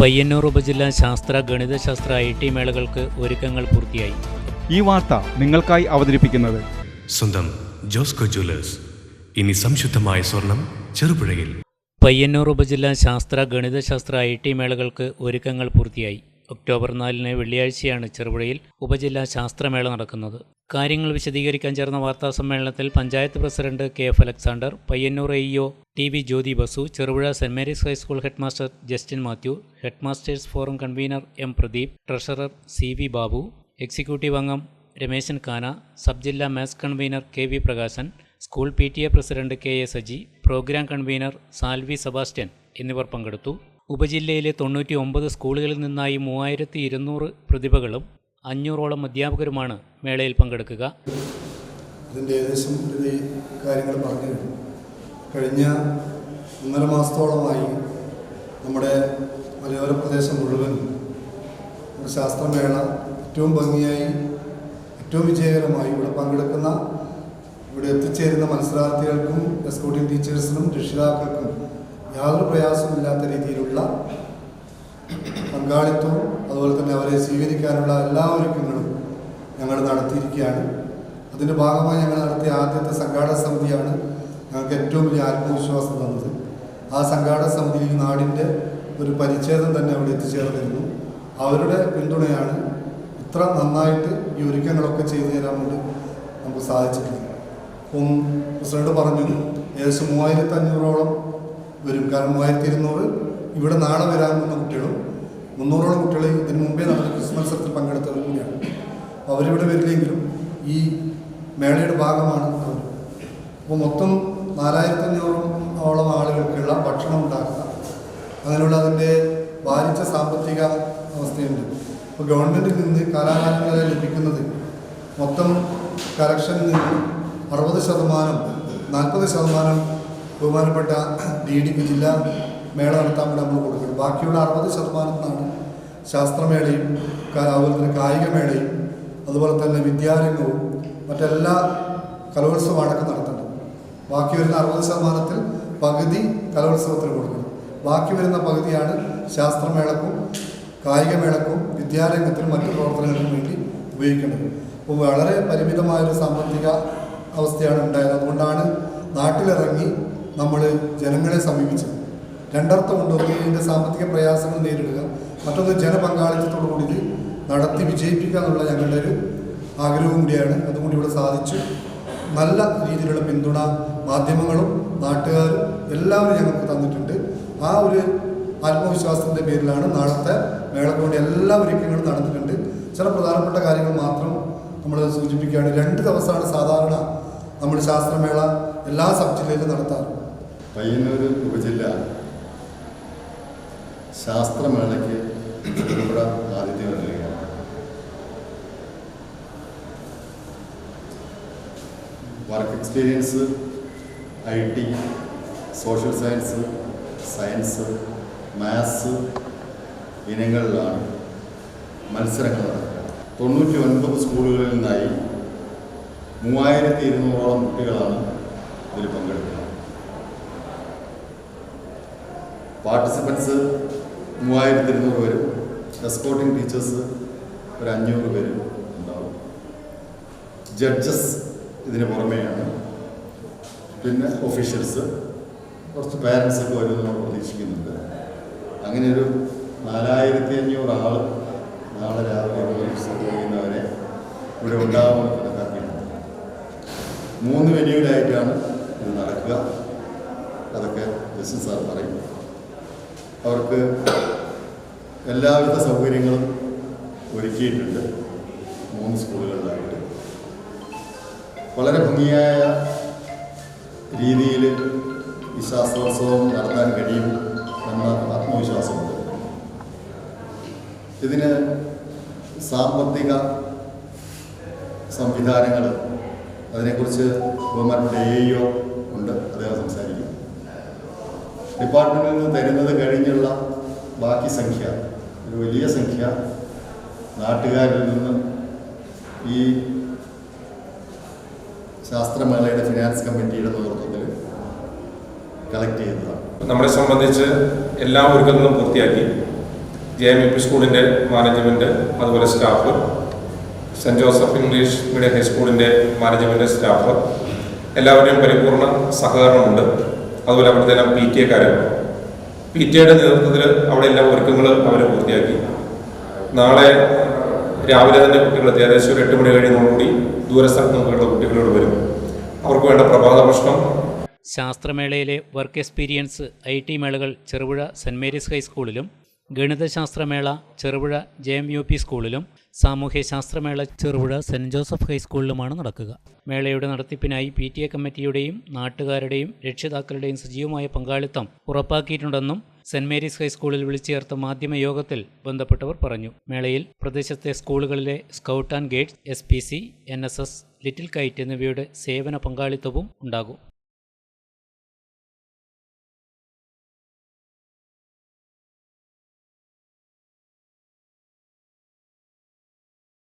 പയ്യന്നൂർ ഉപജില്ലാ ശാസ്ത്ര ഗണിതശാസ്ത്ര ഐ ടി മേളകൾക്ക് ഒരുക്കങ്ങൾ പൂർത്തിയായി. ഈ വാർത്ത നിങ്ങൾക്കായി അവതരിപ്പിക്കുന്നത്. സ്വന്തം ജോസ്കോ ജ്വല്ലേഴ്സ്. ഇനി സംശുദ്ധമായ സ്വർണം ചെറുപുഴയിൽ. പയ്യന്നൂർ ഉപജില്ലാ ശാസ്ത്ര ഗണിതശാസ്ത്ര ഐ ടി മേളകൾക്ക് ഒരുക്കങ്ങൾ പൂർത്തിയായി. ഒക്ടോബർ നാലിന് വെള്ളിയാഴ്ചയാണ് ചെറുപുഴയിൽ ഉപജില്ലാ ശാസ്ത്രമേള നടക്കുന്നത്. കാര്യങ്ങൾ വിശദീകരിക്കാൻ ചേർന്ന വാർത്താ സമ്മേളനത്തിൽ panchayat president K F Alexander Payyanur A EO T V Jyothi Basu Cherupuzha saint Mary's high school headmaster Justin Mathew headmasters forum convener M Pradeep treasurer C V Babu executive അംഗം രമേശൻ കാന സബ് ജില്ലാ maths convener K V Prakashan school P T A president K A Saji programme convener Salvi Sebastian എന്നിവർ പങ്കെടുത്തു. ഉപജില്ലയിലെ തൊണ്ണൂറ്റി ഒമ്പത് സ്കൂളുകളിൽ നിന്നായി മൂവായിരത്തി ഇരുന്നൂറ് പ്രതിഭകളും അഞ്ഞൂറോളം അധ്യാപകരുമാണ് മേളയിൽ പങ്കെടുക്കുക. അതിന്റെ ഏകദേശം കാര്യങ്ങൾ പറഞ്ഞു കഴിഞ്ഞ. ഒന്നര മാസത്തോളമായി നമ്മുടെ മലയോര പ്രദേശം മുഴുവൻ ശാസ്ത്രമേള ഏറ്റവും ഭംഗിയായി ഏറ്റവും വിജയകരമായി ഇവിടെ പങ്കെടുക്കുന്ന ഇവിടെ എത്തിച്ചേരുന്ന മത്സരാർത്ഥികൾക്കും എസ്കോട്ടിംഗ് ടീച്ചേഴ്സിനും രക്ഷിതാക്കൾക്കും യാതൊരു പ്രയാസമില്ലാത്ത രീതിയിലുള്ള പങ്കാളിത്തവും അതുപോലെ തന്നെ അവരെ സ്വീകരിക്കാനുള്ള എല്ലാ ഒരുക്കങ്ങളും ഞങ്ങൾ നടത്തിയിരിക്കുകയാണ്. അതിന്റെ ഭാഗമായി ഞങ്ങൾ നടത്തിയ ആദ്യത്തെ സംഘാടക സമിതിയാണ് ഞങ്ങൾക്ക് ഏറ്റവും വലിയ ആത്മവിശ്വാസം തന്നത്. ആ സംഘാടക സമിതിയിൽ നാടിന്റെ ഒരു പരിച്ഛേദം തന്നെ അവിടെ എത്തിച്ചേർന്നിരുന്നു. അവരുടെ പിന്തുണയാണ് ഇത്ര നന്നായിട്ട് ഈ ഒരുക്കങ്ങളൊക്കെ ചെയ്തു തരാൻ വേണ്ടി നമുക്ക് സാധിച്ചിട്ടുണ്ട് അപ്പം പ്രസിഡന്റ് പറഞ്ഞു ഏകദേശം മൂവായിരത്തി അഞ്ഞൂറോളം വരും. കാരണം മൂവായിരത്തി ഇരുന്നൂറ് ഇവിടെ നാളെ വരാൻ പോകുന്ന കുട്ടികളും മുന്നൂറോളം കുട്ടികൾ ഇതിനു മുമ്പേ നമ്മൾ ക്രിസ്മസ് മത്സരത്തിൽ പങ്കെടുത്തവർ കൂടിയാണ്. അവരിവിടെ വരില്ലെങ്കിലും ഈ മേളയുടെ ഭാഗമാണ് അവർ. അപ്പോൾ മൊത്തം നാലായിരത്തി അഞ്ഞൂറോളം ആളുകൾക്കുള്ള ഭക്ഷണം ഉണ്ടാക്കുക. അങ്ങനെയുള്ള അതിന്റെ ബാധിച്ച സാമ്പത്തിക അവസ്ഥയുണ്ട്. ഇപ്പോൾ ഗവൺമെന്റിൽ നിന്ന് കലാകാരങ്ങളെ ലഭിക്കുന്നത് മൊത്തം കളക്ഷനിൽ നിന്ന് അറുപത് ശതമാനം നാൽപ്പത് ശതമാനം ബഹുമാനപ്പെട്ട ഡി ഡി പി ജില്ലാ മേള നടത്താൻ വേണ്ടി നമ്മൾ കൊടുക്കുന്നത്. ബാക്കിയുള്ള അറുപത് ശതമാനത്തിനാണ് ശാസ്ത്രമേളയും അതുപോലെ തന്നെ കായികമേളയും അതുപോലെ തന്നെ വിദ്യാരംഗവും മറ്റെല്ലാ കലോത്സവം അടക്കം നടത്തേണ്ടത് ബാക്കി വരുന്ന അറുപത് ശതമാനത്തിൽ പകുതി കലോത്സവത്തിന് കൊടുക്കണം. ബാക്കി വരുന്ന പകുതിയാണ് ശാസ്ത്രമേളക്കും കായികമേളക്കും വിദ്യാരംഗത്തിനും മറ്റു പ്രവർത്തനങ്ങൾക്കും വേണ്ടി ഉപയോഗിക്കുന്നത് അപ്പോൾ വളരെ പരിമിതമായൊരു സാമ്പത്തിക അവസ്ഥയാണ് ഉണ്ടായത്. അതുകൊണ്ടാണ് നാട്ടിലിറങ്ങി നമ്മൾ ജനങ്ങളെ സമീപിച്ചത്. രണ്ടർത്ഥമുണ്ട് ഒന്ന് ഇതിന്റെ സാമ്പത്തിക പ്രയാസങ്ങൾ നേരിടുക മറ്റൊന്ന് ജനപങ്കാളിത്തത്തോടു കൂടി നടത്തി വിജയിപ്പിക്കുക എന്നുള്ള ഞങ്ങളുടെ ഒരു ആഗ്രഹവും കൂടിയാണ്. കൂടി ഇവിടെ സാധിച്ചു. നല്ല രീതിയിലുള്ള പിന്തുണ മാധ്യമങ്ങളും നാട്ടുകാരും എല്ലാവരും ഞങ്ങൾക്ക് തന്നിട്ടുണ്ട്. ആ ഒരു ആത്മവിശ്വാസത്തിന്റെ പേരിലാണ് നാളത്തെ മേളത്തോടെ എല്ലാ ഒരുക്കങ്ങളും നടന്നിട്ടുണ്ട്. ചില പ്രധാനപ്പെട്ട കാര്യങ്ങൾ മാത്രം നമ്മൾ സൂചിപ്പിക്കുകയാണ്. രണ്ട് ദിവസമാണ് സാധാരണ നമ്മൾ ശാസ്ത്രമേള എല്ലാ സബ് ജില്ലയിലും പയ്യന്നൂർ ഉപജില്ല ശാസ്ത്രമേളയ്ക്ക് ഇവിടെ ആതിഥ്യം നൽകുകയാണ് work experience I T social science science maths ഇനങ്ങളിലാണ് മത്സരങ്ങൾ നടക്കുക തൊണ്ണൂറ്റി ഒൻപത് സ്കൂളുകളിൽ നിന്നായി മൂവായിരത്തി ഇരുന്നൂറോളം കുട്ടികളാണ് ഇതിൽ പങ്കെടുക്കുന്നത്. പാർട്ടിസിപ്പൻസ് മൂവായിരത്തി ഇരുന്നൂറ് പേരും എസ്കോട്ടിംഗ് ടീച്ചേഴ്സ് ഒരു അഞ്ഞൂറ് പേരും ഉണ്ടാവും. ജഡ്ജസ് ഇതിന് പുറമെയാണ്. പിന്നെ ഒഫീഷ്യൽസ് കുറച്ച് പാരൻസ് ഒക്കെ വരും നമ്മൾ പ്രതീക്ഷിക്കുന്നുണ്ട്. അങ്ങനെ ഒരു നാലായിരത്തി അഞ്ഞൂറ് ആൾ നാളെ രാവിലെ കഴിയുന്നവരെ ഇവിടെ ഉണ്ടാവുമെന്ന് കണക്കാക്കിയിട്ടുണ്ട്. മൂന്ന് വെന്യൂലായിട്ടാണ് ഇത് നടക്കുക. അതൊക്കെ ജസ്റ്റിസ് സാർ പറയും. അവർക്ക് എല്ലാവിധ സൗകര്യങ്ങളും ഒരുക്കിയിട്ടുണ്ട് മൂന്ന് സ്കൂളുകളിലായിട്ട്. വളരെ ഭംഗിയായ രീതിയിൽ ഈ ശാസ്ത്രോത്സവം നടത്താൻ കഴിയും എന്ന ആത്മവിശ്വാസമുണ്ട്. ഇതിന് സാമ്പത്തിക സംവിധാനങ്ങൾ അതിനെക്കുറിച്ച് ബഹുമാനപ്പെട്ട എ ഇഒ ഉണ്ട് അദ്ദേഹം സംസാരിക്കും. ഡിപ്പാർട്ട്മെന്റിൽ നിന്ന് തരുന്നത് കഴിഞ്ഞുള്ള ബാക്കി സംഖ്യ ഒരു വലിയ സംഖ്യ നാട്ടുകാരിൽ നിന്ന് ഈ ശാസ്ത്രമേളയുടെ ഫിനാൻസ് കമ്മിറ്റിയുടെ നേതൃത്വത്തിൽ കളക്ട് ചെയ്തതാണ്. നമ്മളെ സംബന്ധിച്ച് എല്ലാ ഒരുക്കങ്ങളും പൂർത്തിയാക്കി ജെ എം പി സ്കൂളിന്റെ മാനേജ്മെന്റ് അതുപോലെ സ്റ്റാഫ് സെന്റ് ജോസഫ് ഇംഗ്ലീഷ് മീഡിയം ഹൈസ്കൂളിന്റെ മാനേജ്മെന്റ് സ്റ്റാഫ് എല്ലാവരുടെയും പരിപൂർണ സഹകരണമുണ്ട്. അതുപോലെ അവിടുത്തെ എല്ലാം പി ടി എക്കാരും. പി ടി എയുടെ നേതൃത്വത്തിൽ അവിടെ എല്ലാ ഒരുക്കങ്ങൾ അവർ പൂർത്തിയാക്കി. നാളെ രാവിലെ തന്നെ കുട്ടികൾ ഏകദേശം ഒരു എട്ട് മണി കഴിയുന്നതോടുകൂടി ദൂരസ്ഥലത്ത് നിന്നുള്ള കുട്ടികളോട് വരും. അവർക്ക് വേണ്ട പ്രഭാത ഭക്ഷണം. ശാസ്ത്രമേളയിലെ വർക്ക് എക്സ്പീരിയൻസ് ഐ ടി മേളകൾ ചെറുപുഴ സെന്റ് മേരീസ് ഹൈസ്കൂളിലും ഗണിതശാസ്ത്രമേള Cherupuzha J M U P സ്കൂളിലും സാമൂഹ്യ ശാസ്ത്രമേള ചെറുപുഴ സെന്റ് ജോസഫ് ഹൈസ്കൂളിലുമാണ് നടക്കുക. മേളയുടെ നടത്തിപ്പിനായി പി ടി എ കമ്മിറ്റിയുടെയും നാട്ടുകാരുടെയും രക്ഷിതാക്കളുടെയും സജീവമായ പങ്കാളിത്തം ഉറപ്പാക്കിയിട്ടുണ്ടെന്നും സെന്റ് മേരീസ് ഹൈസ്കൂളിൽ വിളിച്ചു ചേർത്ത മാധ്യമ യോഗത്തിൽ ബന്ധപ്പെട്ടവർ പറഞ്ഞു. മേളയിൽ പ്രദേശത്തെ സ്കൂളുകളിലെ scout and guides S P C N S S little kite എന്നിവയുടെ സേവന പങ്കാളിത്തവും ഉണ്ടാകും.